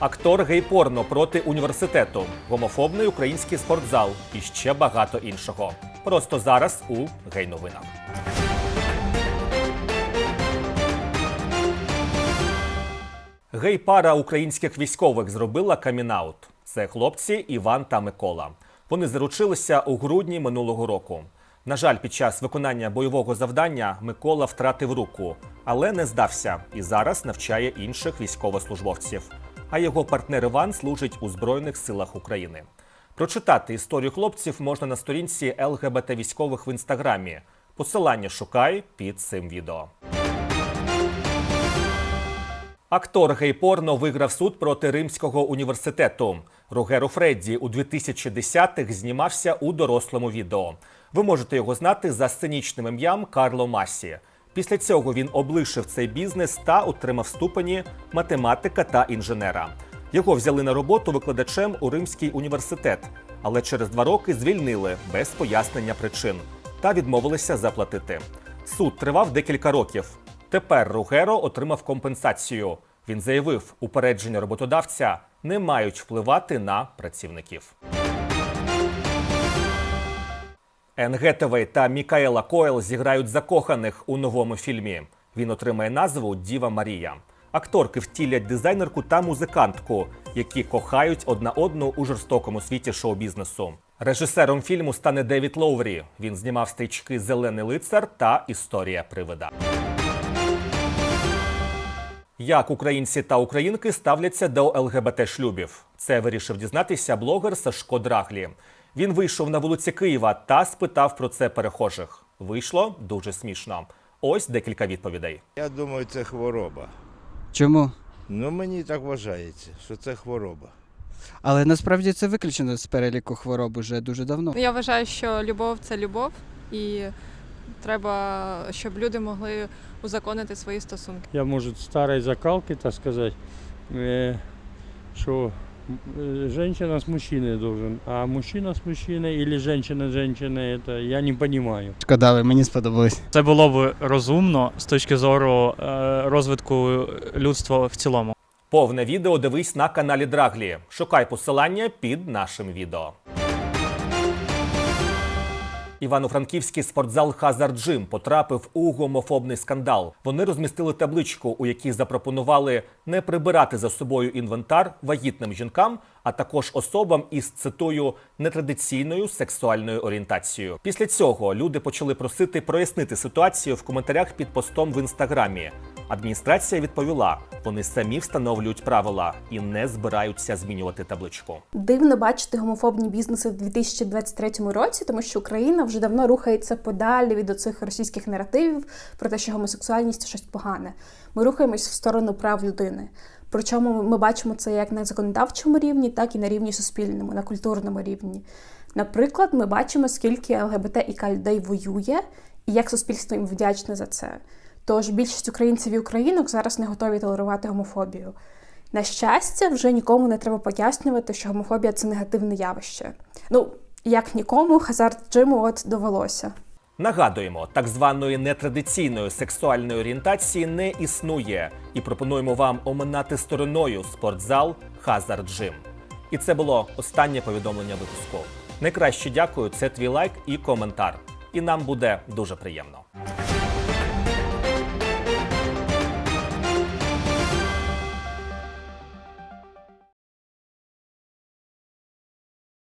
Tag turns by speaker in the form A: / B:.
A: Актор гей-порно проти університету, гомофобний український спортзал і ще багато іншого. Просто зараз у гей-новинах. Гей-пара українських військових зробила камінаут. Це хлопці Іван та Микола. Вони заручилися у грудні минулого року. На жаль, під час виконання бойового завдання Микола втратив руку, але не здався і зараз навчає інших військовослужбовців. А його партнер Іван служить у Збройних силах України. Прочитати історію хлопців можна на сторінці ЛГБТ військових в інстаграмі. Посилання шукай під цим відео. Актор гей-порно виграв суд проти Римського університету. Ругеро Фредді у 2010-х знімався у дорослому відео. Ви можете його знати за сценічним ім'ям Карло Масі. Після цього він облишив цей бізнес та отримав ступені математика та інженера. Його взяли на роботу викладачем у Римський університет, але через два роки звільнили без пояснення причин та відмовилися заплатити. Суд тривав декілька років. Тепер Ругеро отримав компенсацію. Він заявив, упередження роботодавця не мають впливати на працівників. Енн та Мікаела Коел зіграють закоханих у новому фільмі. Він отримає назву Діва Марія. Акторки втілять дизайнерку та музикантку, які кохають одна одну у жорстокому світі шоу-бізнесу. Режисером фільму стане Девід Лоурі. Він знімав стрічки Зелений лицар та Історія привида. Як українці та українки ставляться до ЛГБТ шлюбів? Це вирішив дізнатися блогер Сашко Драглі. Він вийшов на вулиці Києва та спитав про це перехожих. Вийшло дуже смішно. Ось декілька відповідей.
B: Я думаю, це хвороба.
C: Чому?
B: Ну мені так вважається, що це хвороба.
C: Але насправді це виключено з переліку хвороб уже дуже давно.
D: Я вважаю, що любов це любов, і треба, щоб люди могли узаконити свої стосунки.
E: я, может, старой закалки, так сказать, э, что э, женщина с мужчиной должен, а мужчина с мужчиной или женщина с женщиной, это я не понимаю.
C: Шкодали, мені сподобалось.
F: Це було б розумно з точки зору е, розвитку людства в цілому.
A: Повне відео дивись на каналі Драглі. Шукай посилання під нашим відео. Івано-Франківський спортзал Хазард Джим потрапив у гомофобний скандал. Вони розмістили табличку, у якій запропонували не прибирати за собою інвентар вагітним жінкам, а також особам із цитую нетрадиційною сексуальною орієнтацією. Після цього люди почали просити прояснити ситуацію в коментарях під постом в інстаграмі. Адміністрація відповіла, вони самі встановлюють правила і не збираються змінювати табличку.
G: Дивно бачити гомофобні бізнеси в 2023 році, тому що Україна вже давно рухається подалі від оцих російських наративів про те, що гомосексуальність щось погане. Ми рухаємось в сторону прав людини. Причому ми бачимо це як на законодавчому рівні, так і на рівні суспільному, на культурному рівні. Наприклад, ми бачимо, скільки ЛГБТ і людей воює, і як суспільство їм вдячне за це. Тож більшість українців і українок зараз не готові толерувати гомофобію. На щастя, вже нікому не треба пояснювати, що гомофобія це негативне явище. Ну, як нікому, хазарт джиму от довелося.
A: Нагадуємо, так званої нетрадиційної сексуальної орієнтації не існує, і пропонуємо вам оминати стороною спортзал Хазард Джим. І це було останнє повідомлення випуску. Найкраще дякую, це твій лайк і коментар. І нам буде дуже приємно.